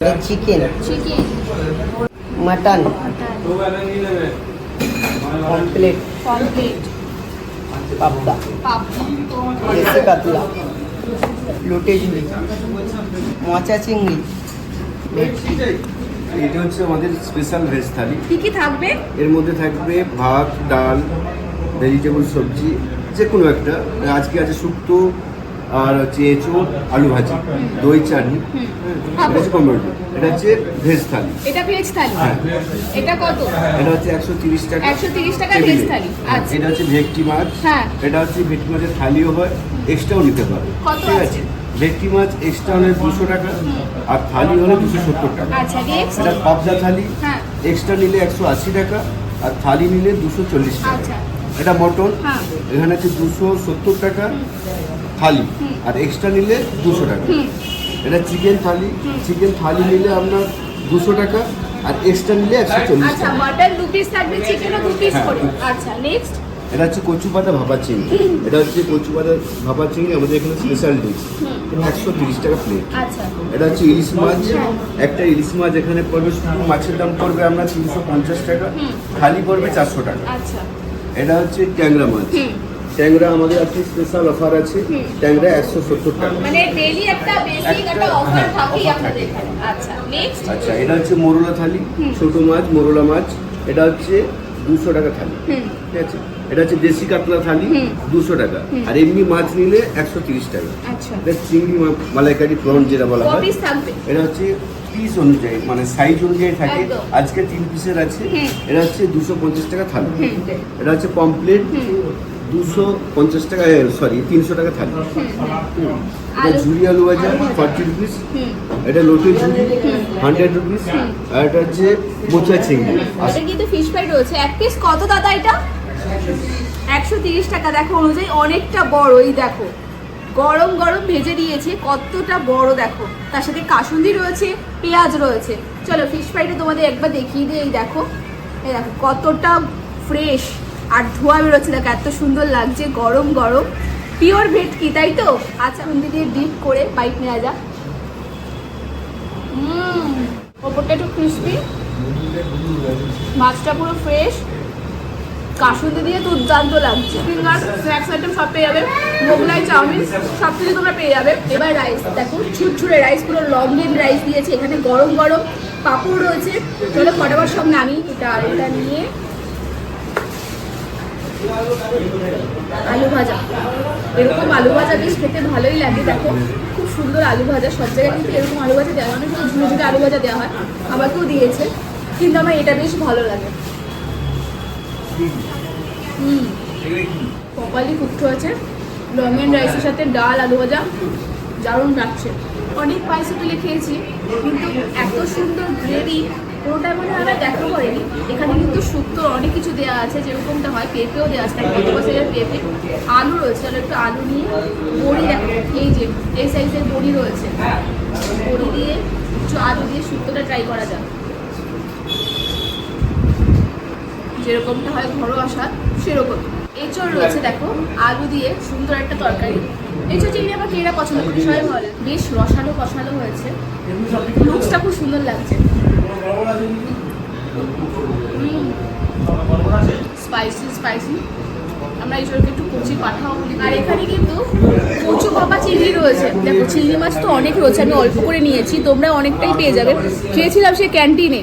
Chicken chicken mutton complete complete পাবদা পাপড়ি দেশি কাতলা লোটে ঝুড়ি মোচা চিংড়ি এটা হচ্ছে আমাদের স্পেশাল ভেজ থালি। কি কি থাকবে? এর মধ্যে থাকবে ভাত ডাল ভেজিটেবল সবজি যে কোনো একটা। আজকে আছে শুক্তো আর হচ্ছে এঁচোড় আলু ভাজি দই চাটনি হ্যাঁ, এটা হচ্ছে এটা হচ্ছে ভেজ থালি। এটা ভেজ থালি? হ্যাঁ। এটা কত? এটা হচ্ছে একশো তিরিশ টাকা। 130 টাকা ভেজ থালি, আচ্ছা। এটা হচ্ছে ভেটকি মাছ। হ্যাঁ। এটা হচ্ছে ভেটকি মাছের থালিও হয় এক্সট্রাও নিতে পারবে ঠিক আছে? ভেটকি মাছ এক্সট্রা হলে দুশো টাকা আর থালি হলে দুশো সত্তর টাকা। আচ্ছা এটা পাবদা থালি। হ্যাঁ। এক্সট্রা নিলে একশো আশি টাকা আর থালি নিলে দুশো চল্লিশ টাকা। আচ্ছা। এটা মটন। হ্যাঁ। এখানে আছে দুশো সত্তর টাকা থালি আর এক্সট্রা নিলে দুশো টাকা। এটা চিকেন থালি চিকেন থালি নিলে আপনার দুশো টাকা আর এক্সট্রা নিলে একশো চল্লিশ আচ্ছা টাকা। মাটন দু পিস থাকবে চিকেনও দু পিস হ্যাঁ। করে। আচ্ছা নেক্সট এটা হচ্ছে কচু পাতা ভাপা চিংড়ি। এটা হচ্ছে কচু পাতা ভাপা চিংড়ি আমাদের এখানে স্পেশাল ডিশ একশো তিরিশ টাকা প্লেট আচ্ছা। এটা হচ্ছে ইলিশ মাছ। একটা ইলিশ মাছ এখানে পড়বে শুধু মাছের দাম পড়বে আপনার তিনশো পঞ্চাশ টাকা থালি পড়বে চারশো টাকা। এটা হচ্ছে ট্যাংরা মাছ। ট্যাংরা আমাদের আজকে স্পেশাল অফার আছে। ট্যাংরা একশো সত্তর টাকা। মানে ডেইলি একটা বেসিক একটা অফার হ্যাঁ, থাকেই offer আপনাদের থাকে। আচ্ছা নেক্সট আচ্ছা এটা হচ্ছে মোরলা থালি ছোট মাছ মোরলা মাছ। এটা হচ্ছে দুশো টাকা থালি। ঠিক আছে? এটা হচ্ছে দেশি কাতলা থালি দুশো টাকা। আর এমনি মাছ নিলে একশো তিরিশ টাকা। আচ্ছা। এটা চিংড়ি মালাইকারি প্রন যেটা বলা হয়। এটা হচ্ছে পিস অনুযায়ী মানে সাইজ অনুযায়ী থাকে। আজকে তিন পিসের আছে। এটা হচ্ছে দুশো পঞ্চাশ টাকা থালি। এটা হচ্ছে পমপ্লেট দুশো পঞ্চাশ টাকা সরি তিনশো টাকা হুম। এটা ঝুরি আলু ভাজা ফর্টি রুপিস এটা লোটে ঝুরি হান্ড্রেড রুপিস আর এটা হচ্ছে মোচা চিংড়ি। এটা কিন্তু ফিশ ফ্রাই রয়েছে। এক পিস কত দাদা এটা? একশো তিরিশ টাকা। দেখো অনুযায়ী অনেকটা বড় এই দেখো। গরম গরম ভেজে দিয়েছে কতটা বড় দেখো। তার সাথে কাসুন্দি রয়েছে পেঁয়াজ রয়েছে। চলো ফিশ ফ্রাইটা তোমাদের একবার দেখিয়ে দিই এই দেখো। এই দেখো কতটা ফ্রেশ আর ধোয়া বেরোচ্ছে। দেখো, এত সুন্দর লাগছে, গরম গরম। পিওর ভেটকি, তাই তো? আচ্ছা হুন্দি দিয়ে ডিপ করে বাইক নেওয়া যাক ওপরটা একটু ক্রিসপি মাছটা পুরো ফ্রেশ কাসুন্দি দিয়ে দুর্দান্ত লাগছে। ফিঙ্গার স্ন্যাক্স আইটেম সব পেয়ে যাবে। মোগলাই চাউমিন, সব কিছু তোমরা পেয়ে যাবে। এবার রাইস দেখো ছুটছুড়ে রাইস পুরো লংলিন রাইস দিয়েছে। এখানে গরম গরম পাপড় রয়েছে। চলো, ফটাফট সব নামি এটা এটা নিয়ে আলু ভাজা। এরকম আলু ভাজা বেশ খেতে ভালোই লাগে, দেখো। খুব সুন্দর আলু ভাজা, সব জায়গায় কিন্তু এরকম আলু ভাজা দেওয়া না কিন্তু ঝুড়ে আলু ভাজা দেওয়া হয় আমাকেও দিয়েছে। কিন্তু আমার এটা বেশ ভালো লাগে। হুম। কপালি কুকতে হয়েছে। লঙ্গেন রাইসের সাথে ডাল, আলু ভাজা দারুণ লাগছে। অনেক পায়েসে তুলে খেয়েছি, কিন্তু এত সুন্দর গ্রেভি কোনোটাই মনে আমার দেখা করেনি এখানে কিন্তু শুক্তো অনেক কিছু দেওয়া আছে, যেরকমটা হয়, পেঁপেও দেওয়া আছে পেঁপে আলু রয়েছে তাহলে একটু আলু নিয়ে বড়ি দেখো এই যে, এই সাইজের বড়ি রয়েছে। বড়ি দিয়ে, একটু আলু দিয়ে শুক্তোটা ট্রাই করা যাক। যেরকমটা হয় ঘরোয়া স্বাদ সেরকম। এঁচড় রয়েছে, দেখো, আলু দিয়ে সুন্দর একটা তরকারি। এঁচড় চিংড়ি আমার কেরা পছন্দ করি, সবাই লাগে। বেশ রসালো কষালো হয়েছে। লুকসটা খুব সুন্দর লাগছে। স্পাইসি স্পাইসি আমরা এঁচড়কে একটু কচি পাঠাও। আর এখানে কিন্তু কচু পাপা চিংড়ি রয়েছে। দেখো চিংড়ি মাছ তো অনেক রয়েছে, আমি অল্প করে নিয়েছি, তোমরা অনেকটাই পেয়ে যাবে। খেয়েছিলাম সে ক্যান্টিনে।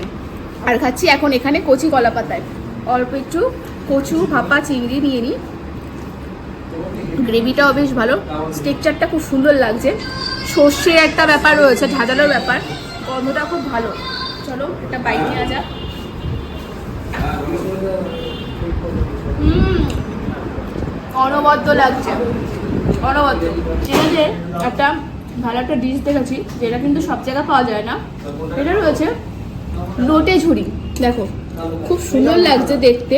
আর খাচ্ছি এখন এখানে কচি কলা পাতায় অল্প একটু কচু, ভাপা, চিংড়ি নিয়ে নিই। গ্রেভিটাও বেশ ভালো। স্টেকচারটা খুব সুন্দর লাগছে। সর্ষের একটা ব্যাপার রয়েছে ঝাঁঝালোর ব্যাপার। গন্ধটা খুব ভালো। চলো একটা বাইক নেওয়া যাক। হুম, অনবদ্য লাগছে। অনবদ্য। এখানে যে একটা ভালো একটা ডিশ দেখেছি যেটা কিন্তু সব জায়গায় পাওয়া যায় না। এটা রয়েছে লোটে ঝুড়ি। দেখো খুব সুন্দর লাগছে দেখতে।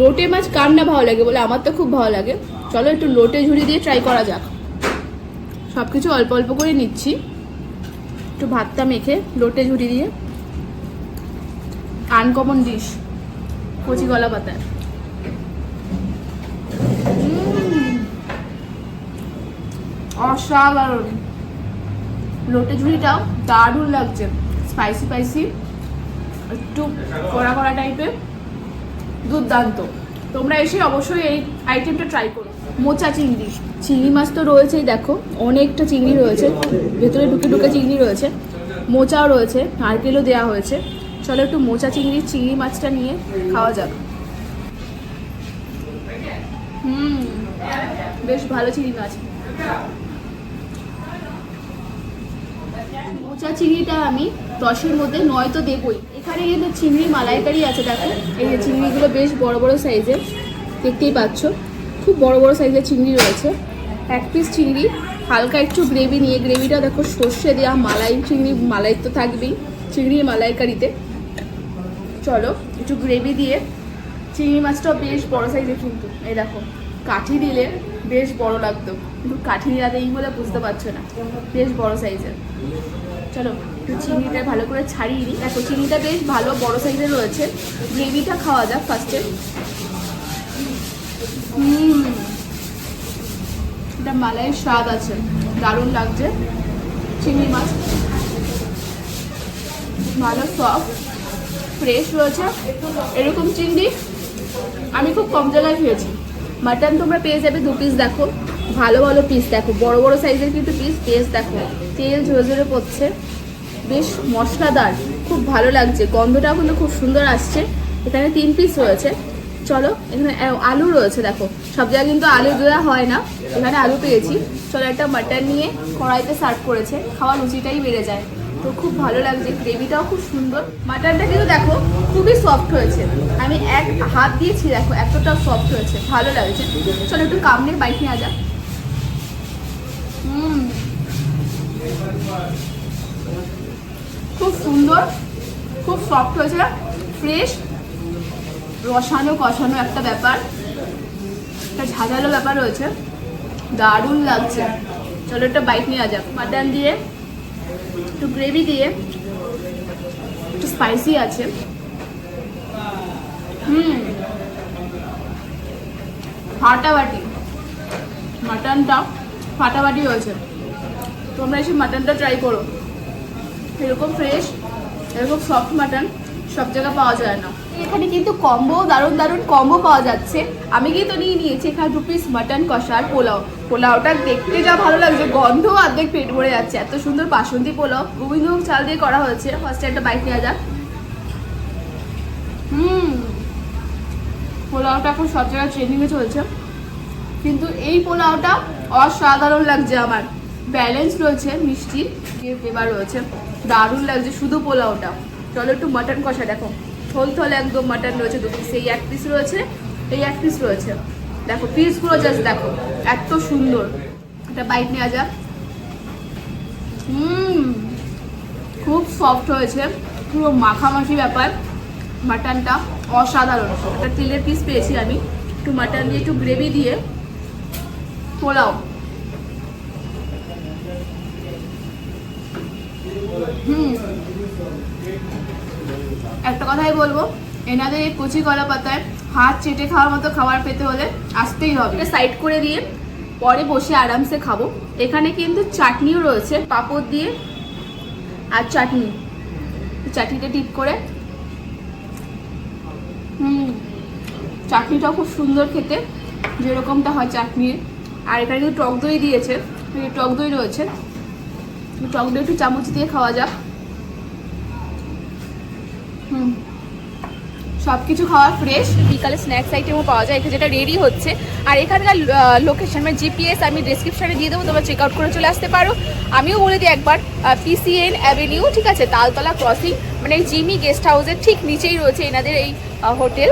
লোটে মাছ কার না ভালো লাগে বলে? আমার তো খুব ভালো লাগে। চলো একটু লোটে ঝুড়ি দিয়ে ট্রাই করা যাক। সব কিছু অল্প অল্প করে নিচ্ছি। একটু ভাতটা মেখে লোটে ঝুড়ি দিয়ে। আনকমন ডিশ কচি গলা পাতা। অসাধারণ। লোটে ঝুড়িটাও দারুণ লাগছে। স্পাইসি স্পাইসি একটু কড়া কড়া টাইপের দুর্দান্ত। তোমরা এসে অবশ্যই এই আইটেমটা ট্রাই করো। মোচা চিংড়ি। চিংড়ি মাছ তো রয়েছেই, দেখো। অনেকটা চিংড়ি রয়েছে। ভেতরে ঢুকে ঢুকে চিংড়ি রয়েছে। মোচাও রয়েছে। নারকেলও দেওয়া হয়েছে। চলো একটু মোচা চিংড়ির চিংড়ি মাছটা নিয়ে খাওয়া যাক। হুম, বেশ ভালো চিংড়ি মাছ। মোচা চিংড়িটা আমি দশের মধ্যে নয় তো দেবই। এখানে কিন্তু চিংড়ি মালাইকারি আছে, দেখো। এই যে চিংড়িগুলো বেশ বড় বড় সাইজের দেখতেই পাচ্ছ। খুব বড় বড় সাইজের চিংড়ি রয়েছে। এক পিস চিংড়ি, হালকা একটু গ্রেভি নিয়ে। গ্রেভিটা দেখো সর্ষে দেওয়া মালাই চিংড়ি, মালাই তো থাকবেই চিংড়ি মালাইকারিতে। চলো, একটু গ্রেভি দিয়ে চিংড়ি মাছটাও বেশ বড় সাইজের কিন্তু। এই দেখো, কাঠি দিলে বেশ বড় লাগতো। কিন্তু কাঠি দেওয়া এই বলে বুঝতে পারছ না। বেশ বড় সাইজের চলো, একটু চিংড়িটা ভালো করে ছাড়িয়ে নিই। দেখো, চিংড়িটা বেশ ভালো বড় সাইজের রয়েছে। গ্রেভিটা খাওয়া যাক ফার্স্টে হুম, এটা মালাইয়ের স্বাদ আছে। দারুণ লাগছে। চিংড়ি মাছ। ভালো সফট ফ্রেশ রয়েছে, এরকম চিংড়ি। আমি খুব কম জায়গায় খেয়েছি। মাটন তোমরা পেয়ে যাবে দু পিস দেখো। ভালো ভালো পিস দেখো। বড় বড় সাইজের কিন্তু পিস পিস দেখো। তেল ঝরে ঝরে পড়ছে। বেশ মশলাদার, খুব ভালো লাগছে। গন্ধটাও কিন্তু খুব সুন্দর আসছে। এখানে তিন পিস রয়েছে। চলো, এখানে আলু রয়েছে, দেখো। সব জায়গায় কিন্তু আলু দেওয়া হয় না। এখানে আলু পেয়েছি। চলো একটা মাটন নিয়ে কড়াইতে সার্ভ করেছে। খাওয়ার রুচিটাই বেড়ে যায়। তো খুব ভালো লাগছে, গ্রেভিটাও খুব সুন্দর। মাটনটা কিন্তু দেখো খুবই সফট হয়েছে। আমি এক হাত দিয়েছি, দেখো এতটা সফট হয়েছে, ভালো লাগছে। চলো একটু কামড়ে বাইক নিয়ে হুম। খুব সুন্দর, খুব সফট হয়েছে ফ্রেশ রসানো কষানো একটা ব্যাপার। একটা ঝাঁঝালো ব্যাপার রয়েছে। দারুণ লাগছে। চলো একটা বাইক নিয়ে যাক। মাটন দিয়ে একটু গ্রেভি দিয়ে একটু স্পাইসি আছে। হুম। ফাটাবাটি। মাটনটা ফাটাবাটি হয়েছে। তোমরা এসে মাটনটা ট্রাই করো। এরকম ফ্রেশ এরকম সফট মাটন সব জায়গায় পাওয়া যায় না। এখানে কিন্তু কম্বো দারুণ দারুণ কম্বো পাওয়া যাচ্ছে। আমি কিন্তু নিয়ে নিয়েছি এখানে দু পিস মাটন কষা আর পোলাও। পোলাওটা দেখতে যা ভালো লাগছে গন্ধ অর্ধেক পেট ভরে যাচ্ছে। এত সুন্দর বাসন্তী পোলাও গোবিন্দভোগ চাল দিয়ে করা হয়েছে। ফার্স্টে একটা বাইক নেওয়া যাক। হুম, পোলাওটা এখন সব জায়গায় ট্রেনিংয়ে চলছে। কিন্তু এই পোলাওটা অসাধারণ লাগছে আমার। ব্যালেন্স রয়েছে, মিষ্টি দিয়ে ফ্লেভার রয়েছে। দারুণ লাগছে শুধু পোলাওটা। চলো একটু মাটন কষা দেখো। থল থল একদম মাটন রয়েছে, দু পিস এই এক পিস রয়েছে, এই এক পিস রয়েছে। দেখো পিসগুলো জাস্ট দেখো, এত সুন্দর। একটা বাইট নেওয়া যাক। হুম, খুব সফট হয়েছে। পুরো মাখামাখি ব্যাপার। মাটনটা অসাধারণ। একটা তেলের পিস পেয়েছি আমি। একটু মাটন দিয়ে, একটু গ্রেভি দিয়ে পোলাও। হুম। একটা কথাই বলব, এনাদের এই কচি কলা পাতায় হাত চেটে খাওয়ার মতো খাবার পেতে হলে আসতেই হবে। সাইড করে দিয়ে পরে বসে আরামসে খাব। এখানে কিন্তু চাটনিও রয়েছে, পাঁপড় দিয়ে আর চাটনি। চাটনিটা টিপ করে। হুম, চাটনিটাও খুব সুন্দর খেতে, যেরকমটা হয় চাটনির। আর এখানে কিন্তু টক দই দিয়েছে টক দই রয়েছে। টক দই একটু চামচ দিয়ে খাওয়া যাক। সব কিছু খাওয়া ফ্রেশ বিকালে স্ন্যাক্স আইটেমও পাওয়া যায়। এখানে যেটা রেডি হচ্ছে। আর এখানকার লোকেশন মানে জিপিএস আমি ডিসক্রিপশনে দিয়ে দেবো, তোমরা চেক আউট করে চলে আসতে পারো। আমিও বলে দিই একবার পিসিএন অ্যাভিনিউ ঠিক আছে? তালতলা ক্রসিং মানে জিমি গেস্ট হাউসের ঠিক নিচেই রয়েছে এনাদের এই হোটেল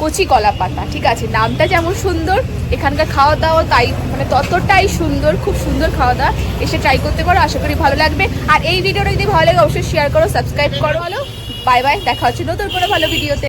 কচি কলা পাতা ঠিক আছে? নামটা যেমন সুন্দর, এখানকার খাওয়া দাওয়া তাই মানে ততটাই সুন্দর, খুব সুন্দর খাওয়া দাওয়া এসে ট্রাই করতে পারো, আশা করি ভালো লাগবে। আর এই ভিডিওটা যদি ভালো লাগে, অবশ্যই শেয়ার করো সাবস্ক্রাইব করো। ভালো বাই বাই দেখা হচ্ছে নতুন কোনো ভালো ভিডিওতে